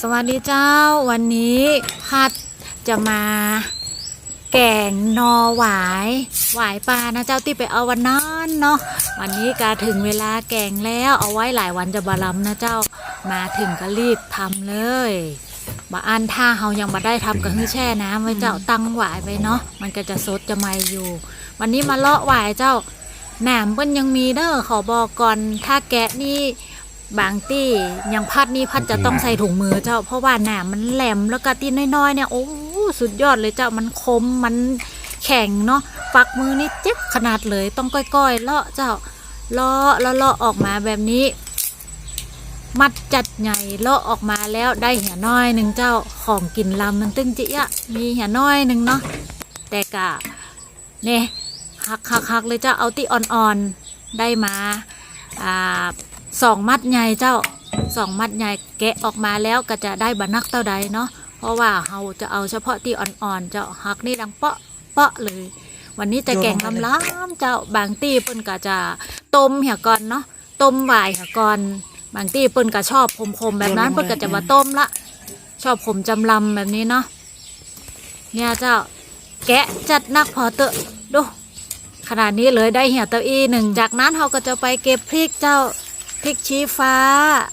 สวัสดีเจ้าวันนี้พัดจะมาแกงนอหวายหวายปลานะเจ้าที่ไปเอาวันนั้นเนาะวันนี้ก็ถึงเวลาแกงแล้วเอาไว้หลายวันจะบาลำนะเจ้ามาถึงก็รีบทำเลยบาอันถ้าเฮายังมาได้ทำก็คือแช่น้ำไว้เจ้าตั้งหวายไปเนาะมันก็จะสดจะไม่อยู่ วันนี้มาเลาะหวายเจ้าหนมเปิ้นยังมีเด้อขอบอกก่อนถ้าแกะนี่ บางตี้ยังพัดนี่พัดจะต้องใส่ถุงมือเจ้า เพราะว่าหนามันแหลมแล้วก็ตีน้อยๆเนี่ยโอ้สุดยอดเลยเจ้ามันคมมันแข็งเนาะปักมือนี่เจ็บขนาดเลยต้องก้อยๆเลาะเจ้าเลาะแล้วเลาะออกมาแบบนี้ มัดจัดใหญ่เลาะออกมาแล้วได้เหี่ยน้อยหนึ่งเจ้าของกินลำมันตึงจิอะมีเหี่ยน้อยหนึ่งเนาะแต่กะเนี่ยหักหักหักเลยเจ้าเอาที่อ่อนๆได้มาอ่า สองมัดใหญ่เจ้าสองมัดใหญ่แกะออกมาแล้วก็จะได้บรรนักเท่าใดเนาะเพราะว่าเราจะเอาเฉพาะที่อ่อนๆเจ้าหักนี่ดังเปาะเปาะเลย วันนี้จะแกงลำล้ำเจ้าบางตีเปิ้นก็จะต้มเหี่ยก่อนเนาะต้มหวายเหี่ยก่อนบางที่เปิ้นก็ชอบคมๆแบบนั้นเปิ้นก็จะมาต้มละชอบขมจำลำแบบนี้เนาะเนี่ยเจ้าแกะจัดนักพอเตอะดูขนาดนี้เลยได้เหี่ยเต้าอี้หนึ่งจากนั้นเราก็จะไปเก็บพริกเจ้า พริกชี้ฟ้า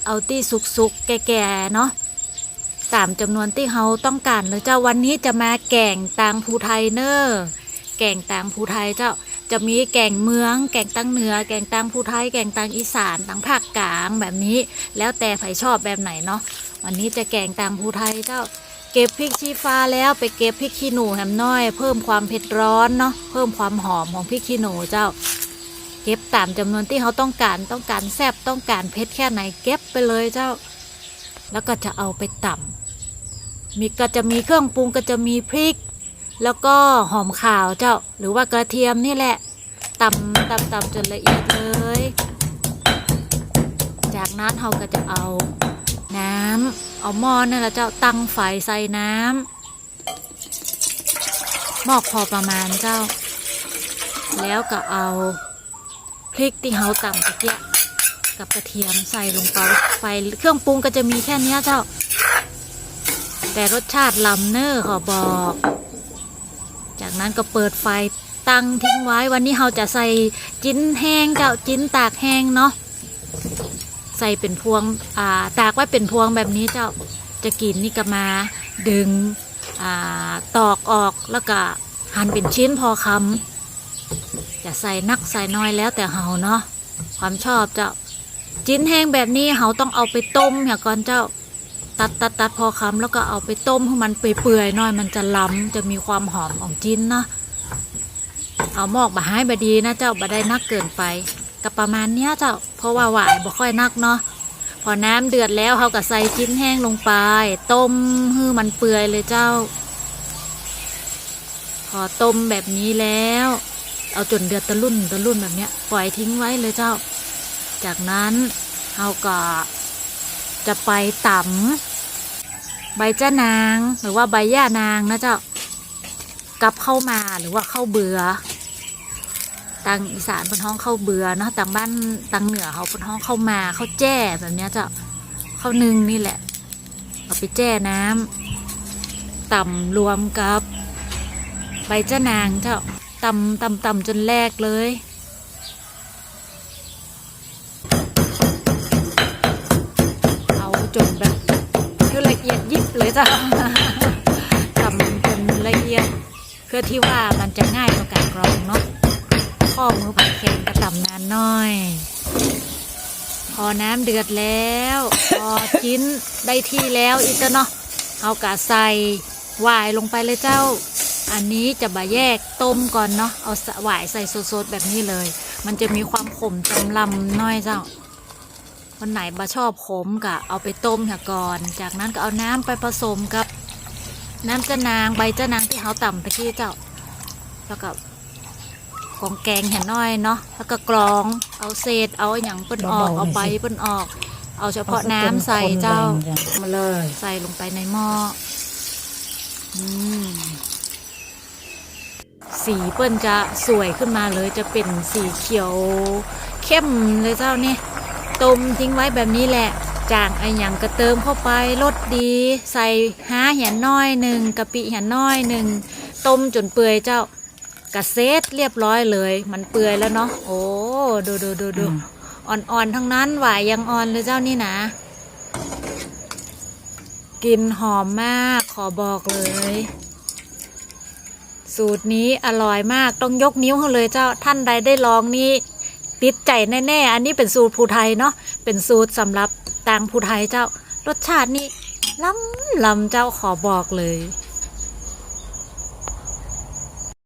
เอาที่สุกๆ แก่ๆ เนาะตามจำนวนที่เราต้องการเลยเจ้าวันนี้จะมาแกงตางภูไทยเนอร์แกงตางภูไทยเจ้าจะมีแกงเมือง แกงตังเหนือ แกงตังภูไทย แกงตังอีสานตังภาคกลางแบบนี้ แล้วแต่ใครชอบแบบไหนเนาะวันนี้จะแกงตังภูไทยเจ้า เก็บพริกชี้ฟ้าแล้วไปเก็บพริกขี้หนูแหมน้อย เพิ่มความเผ็ดร้อนเนาะเพิ่มความหอมของพริกขี้หนูเจ้า เก็บตามจำนวนที่เขาต้องการต้องการแซบต้องการเผ็ดแค่ไหนเก็บไปเลยเจ้า แล้วก็จะเอาไปต่ำมีก็จะมีเครื่องปรุงก็จะมีพริก แล้วก็หอมขาวเจ้า หรือว่ากระเทียมนี่แหละตำตำตำจนละเอียดเลย จากนั้นเราก็จะเอาน้ำเอาหม้อนั่นแหละเจ้าตั้งไฟใส่น้ำหม้อพอประมาณเจ้า แล้วก็เอา พริกที่เราตำตะเกียกับกระเทียมใส่ลงไปไฟเครื่องปรุงก็จะมีแค่นี้เจ้า แต่รสชาติลำเนอร์ขอบอก จากนั้นก็เปิดไฟตั้งทิ้งไว้วันนี้เราจะใส่จิ้นแห้งเจ้าจิ้นตากแห้งเนาะใส่เป็นพวงอ่าตากไว้เป็นพวงแบบนี้เจ้าจะกินนี่ก็มาดึงอ่าตอกออกแล้วก็หั่นเป็นชิ้นพอคำ จะใส่นักใส่น้อยแล้วแต่เฮาเนาะความชอบเจ้า จิ้นแห้งแบบนี้เฮาต้องเอาไปต้มอย่าก่อนเจ้า ตัดตัดตัดพอคำแล้วก็เอาไปต้มให้มันเปื่อยๆหน่อยมันจะล้ำจะมีความหอมของจิ้นเนาะเอาหมอกบะให้บดีนะเจ้าบะได้นักเกินไปก็ประมาณเนี้ยเจ้าเพราะว่าหวายบ่ค่อยนักเนาะพอน้ำเดือดแล้วเขาก็ใส่จิ้นแห้งลงไป ต้มให้มันเปื่อยเลยเจ้า พอต้มแบบนี้แล้ว เอาจนเดือดตะลุ่นตะลุ่นแบบเนี้ยปล่อยทิ้งไว้เลยเจ้า จากนั้นเขาก็จะไปตำใบจ้านางหรือว่าใบย่านางนะเจ้ากับเข้ามาหรือว่าเข้าเบือตังอีสานเป็นห้องเข้าเบือเนาะตังบ้านตังเหนือเขาเป็นห้องเข้ามาเข้าแจ้แบบเนี้ยเจ้าเข้านึ่งนี่แหละ เอาไปแจ้น้ำต่ำรวมกับ ใบจ้านางเจ้า ตำตำตำจนแรกเลย เอาจนแบบคือละเอียดยิบเลยจ้ะทำจนละเอียด เพื่อที่ว่ามันจะง่ายต่อการกรองเนาะข้อมือผัดเค็มกระตำนานน้อย พอน้ำเดือดแล้ว พอชิ้นได้ที่แล้วอีกแล้วเนาะเอากะใส่วายลงไปเลยเจ้า อันนี้จะบะแยกต้มก่อนเนาะเอาสหวายใส่สดๆแบบนี้เลย มันจะมีความขมจำลำน้อยเจ้าคนไหนบะชอบขมก็เอาไปต้มค่ะก่อน จากนั้นก็เอาน้ำไปผสมกับ น้ำจะนางใบจะนางที่เขาต่ำตะกี้เจ้าแล้วก็กองแกงเห็นน้อยเนาะแล้วก็กรองเอาเศษเอาอย่างเปิ้นออกเอาใบเปิ้นออก เอาเฉพาะน้ำใส่เจ้ามาเลยใส่ลงไปในหม้ออืม สีเปิ้นจะสวยขึ้นมาเลยจะเป็นสีเขียว เข้มเลยเจ้านี่ต้มทิ้งไว้แบบนี้แหละจางไอหยังก็เติมเข้าไปรสดี ใส่ห้าเหียนน้อยหนึ่งกะปิเหียนน้อยหนึ่งต้มจนเปื่อยเจ้ากระเซ็ดเรียบร้อยเลย มันเปื่อยแล้วเนาะโอ้ดูดูดูดูอ่อนๆทั้งนั้นหวายยังอ่อนเลยเจ้านี่นะกลินหอมมากขอบอกเลย สูตรนี้อร่อยมากต้องยกนิ้วให้เลยเจ้าท่านใดได้ลองนี่ติดใจแน่ๆ อันนี้เป็นสูตรภูไทยเนาะเป็นสูตรสำหรับต่างภูไทยเจ้า รสชาตินี่ล้ำล้ำเจ้าขอบอกเลย